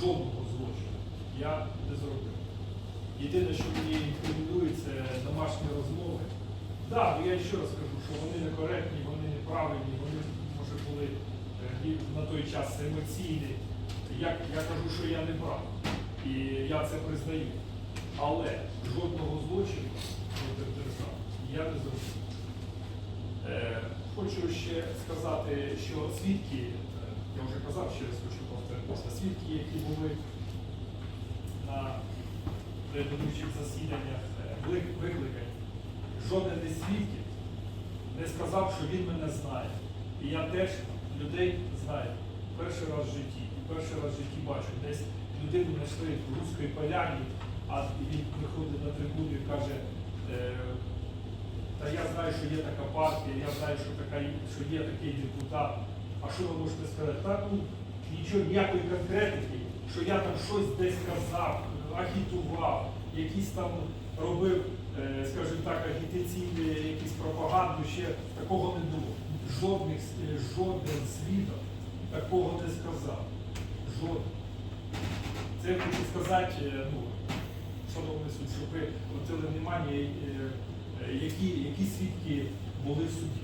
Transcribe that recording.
жодного злочину я не зробив. Єдине, що мені інкримінує, це домашні розмови. Так, да, я ще раз кажу, що вони некоректні, вони неправильні, вони, може, були е, на той час емоційні. Я, я кажу, що я не прав. І я це признаю. Але жодного злочину проти держави я не зробив. Е, Хочу ще сказати, що свідки, е, я вже казав, ще раз хочу повторитися, свідки, які були на предыдущих засіданнях е, викликані, жоден із свідків не сказав, що він мене знає. І я теж людей знаю перший раз в житті. І перший раз в житті бачу, десь людину знайшли в Руській поляні, а він приходить на трибуну і каже. е, та я знаю, що є така партія, я знаю, що, така, що є такий депутат. А що ви можете сказати? Та ну нічого, ніякої конкретики, що я там щось десь казав, агітував, якісь там робив, е, скажімо так, агітаційні якісь пропаганду, ще такого не було. Жодних, е, жоден свідок такого не сказав. Жоден. Це я хочу сказати, е, ну, шановний суд, щоб ви обратили внимання, які, які свідки були в суді.